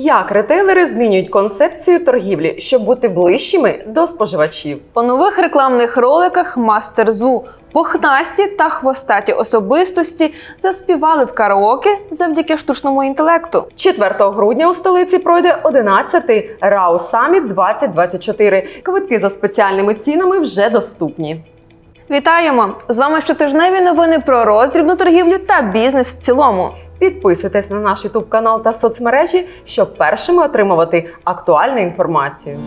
Як ретейлери змінюють концепцію торгівлі, щоб бути ближчими до споживачів? У нових рекламних роликах Мастер Зу пухнасті та хвостаті особистості заспівали в караоке завдяки штучному інтелекту. 4 грудня у столиці пройде 11-й Рау Саміт 2024. Квитки за спеціальними цінами вже доступні. Вітаємо! З вами щотижневі новини про роздрібну торгівлю та бізнес в цілому. Підписуйтесь на наш YouTube канал та соцмережі, щоб першими отримувати актуальну інформацію.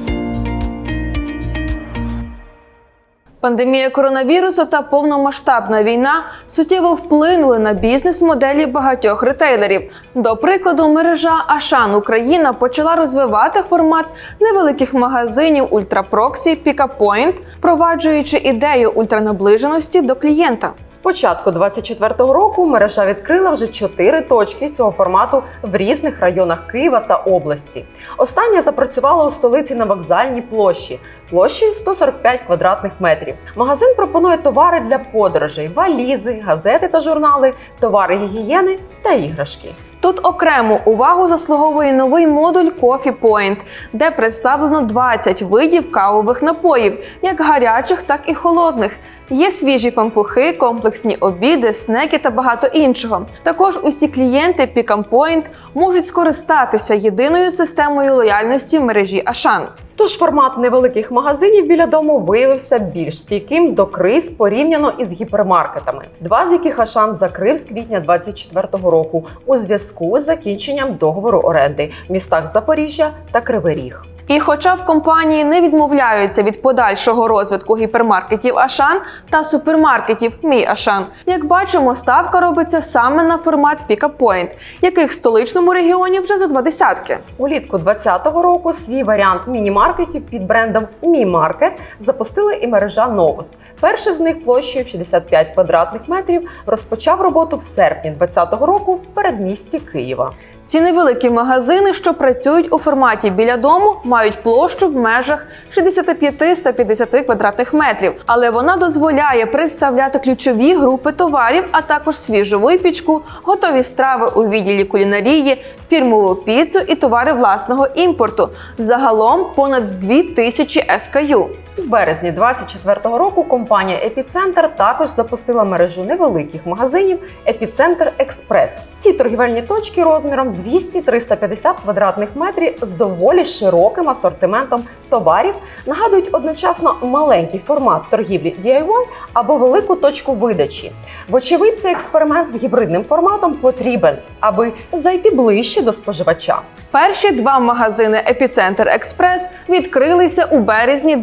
Пандемія коронавірусу та повномасштабна війна суттєво вплинули на бізнес-моделі багатьох ретейлерів. До прикладу, мережа Ашан Україна почала розвивати формат невеликих магазинів ультрапроксі Пікапойнт, впроваджуючи ідею ультранаближеності до клієнта. З початку 2024 року мережа відкрила вже чотири точки цього формату в різних районах Києва та області. Остання запрацювала у столиці на вокзальній площі площею 145 квадратних метрів. Магазин пропонує товари для подорожей, валізи, газети та журнали, товари гігієни та іграшки. Тут окрему увагу заслуговує новий модуль Coffee Point, де представлено 20 видів кавових напоїв, як гарячих, так і холодних. Є свіжі пампухи, комплексні обіди, снеки та багато іншого. Також усі клієнти Point можуть скористатися єдиною системою лояльності в мережі Ашан. Тож формат невеликих магазинів біля дому виявився більш стійким до криз порівняно із гіпермаркетами, два з яких Ашан закрив з квітня 2024 року у зв'язку з закінченням договору оренди в містах Запоріжжя та Кривий Ріг. І хоча в компанії не відмовляються від подальшого розвитку гіпермаркетів Ашан та супермаркетів Мій Ашан, як бачимо, ставка робиться саме на формат Point, яких в столичному регіоні вже за два десятки. Улітку 2020 року свій варіант міні-маркетів під брендом Мі Маркет запустила і мережа Новус. Перший з них площею в 65 квадратних метрів розпочав роботу в серпні 2020 року в передмісті Києва. Ці невеликі магазини, що працюють у форматі біля дому, мають площу в межах 65-150 квадратних метрів, але вона дозволяє представляти ключові групи товарів, а також свіжу випічку, готові страви у відділі кулінарії, фірмову піцу і товари власного імпорту. Загалом понад 2000 SKU. У березні 2024 року компанія Епіцентр також запустила мережу невеликих магазинів Епіцентр Експрес. Ці торгівельні точки розміром 200-350 квадратних метрів з доволі широким асортиментом товарів нагадують одночасно маленький формат торгівлі DIY або велику точку видачі. Вочевидь, цей експеримент з гібридним форматом потрібен, аби зайти ближче до споживача. Перші два магазини Епіцентр Експрес відкрилися у березні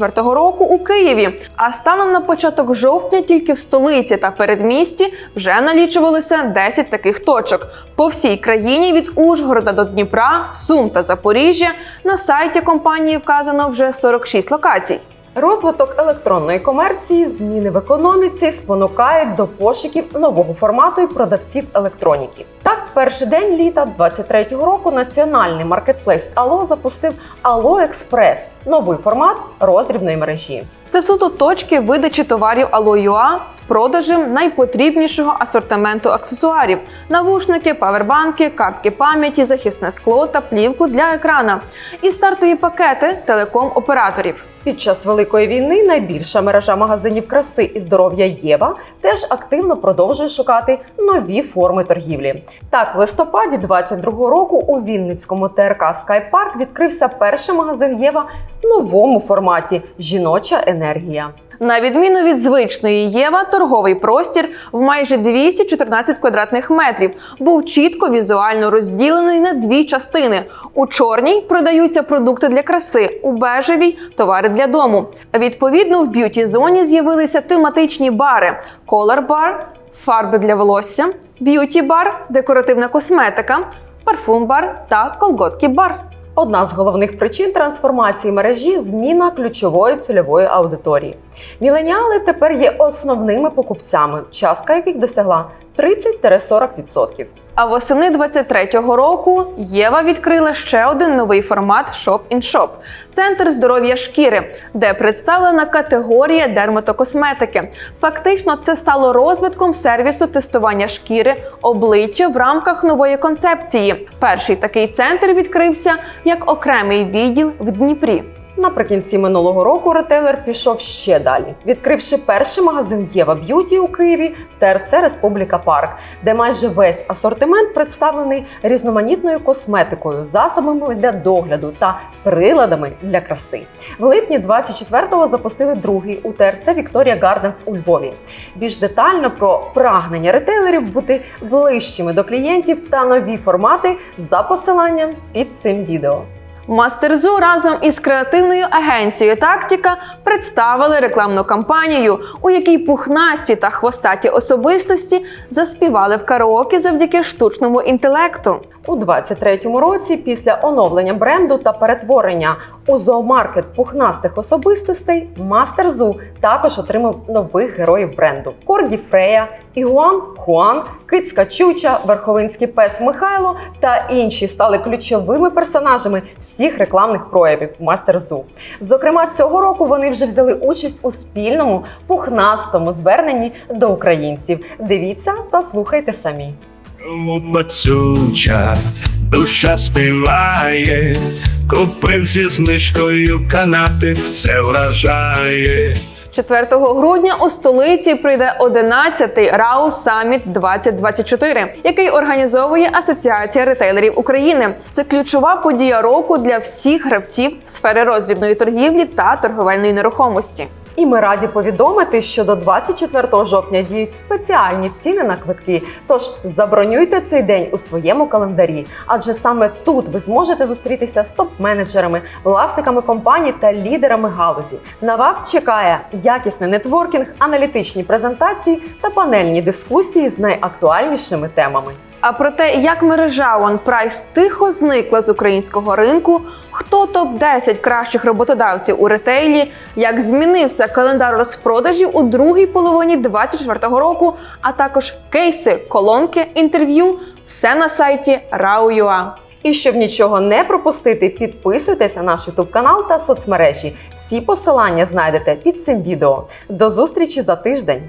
24-го року у Києві. А станом на початок жовтня тільки в столиці та передмісті вже налічувалося 10 таких точок. По всій країні від Ужгорода до Дніпра, Сум та Запоріжжя на сайті компанії вказано вже 46 локацій. Розвиток електронної комерції, зміни в економіці спонукають до пошуків нового формату і продавців електроніки. Так, в перший день літа 23-го року національний маркетплейс Ало запустив Ало Експрес новий формат роздрібної мережі. Це суто точки видачі товарів Ало.ua з продажем найпотрібнішого асортименту аксесуарів: навушники, павербанки, картки пам'яті, захисне скло та плівку для екрана і стартові пакети телеком-операторів. Під час великої війни найбільша мережа магазинів краси і здоров'я Єва теж активно продовжує шукати нові форми торгівлі. Так, в листопаді 22-го року у Вінницькому ТРК Скайпарк відкрився перший магазин Єва новому форматі жіноча енергія. На відміну від звичної Єва, торговий простір в майже 214 квадратних метрів був чітко візуально розділений на дві частини. У чорній продаються продукти для краси, у бежевій товари для дому. Відповідно, в б'юті зоні з'явилися тематичні бари: Bar, фарби для волосся, б'юті бар, декоративна косметика, парфум бар та колготки бар. Одна з головних причин трансформації мережі зміна ключової цільової аудиторії. Міленіали тепер є основними покупцями, частка яких досягла 30-40%. А восени 23-го року Єва відкрила ще один новий формат Shop in Shop – центр здоров'я шкіри, де представлена категорія дерматокосметики. Фактично, це стало розвитком сервісу тестування шкіри обличчя в рамках нової концепції. Перший такий центр відкрився як окремий відділ в Дніпрі. Наприкінці минулого року ретейлер пішов ще далі, відкривши перший магазин Єва Б'юті у Києві в ТРЦ Республіка Парк, де майже весь асортимент представлений різноманітною косметикою, засобами для догляду та приладами для краси. В липні 24-го запустили другий у ТРЦ Вікторія Гарденс у Львові. Більш детально про прагнення ретейлерів бути ближчими до клієнтів та нові формати за посиланням під цим відео. Мастерзу разом із креативною агенцією Тактіка представили рекламну кампанію, у якій пухнасті та хвостаті особистості заспівали в караоке завдяки штучному інтелекту. У 23-му році, після оновлення бренду та перетворення у зоомаркет пухнастих особистостей, Мастер Зу також отримав нових героїв бренду: Коргі Фрея, Ігуан Хуан, Кицька Чуча, Верховинський пес Михайло та інші стали ключовими персонажами всіх рекламних проявів Мастер Зу. Зокрема, цього року вони вже взяли участь у спільному пухнастому зверненні до українців. Дивіться та слухайте самі. Бацюча, душа співає, купив зі знижкою канати, це вражає. 4 грудня у столиці прийде 11-й Рау Саміт 2024, який організовує Асоціація ретейлерів України. Це ключова подія року для всіх гравців сфери роздрібної торгівлі та торговельної нерухомості. І ми раді повідомити, що до 24 жовтня діють спеціальні ціни на квитки. Тож забронюйте цей день у своєму календарі, адже саме тут ви зможете зустрітися з топ-менеджерами, власниками компаній та лідерами галузі. На вас чекає якісний нетворкінг, аналітичні презентації та панельні дискусії з найактуальнішими темами. А про те, як мережа OnePrice тихо зникла з українського ринку, хто топ-10 кращих роботодавців у ретейлі, як змінився календар розпродажів у другій половині 2024 року, а також кейси, колонки, інтерв'ю все на сайті RAW.ua. І щоб нічого не пропустити, підписуйтесь на наш YouTube канал та соцмережі. Всі посилання знайдете під цим відео. До зустрічі за тиждень.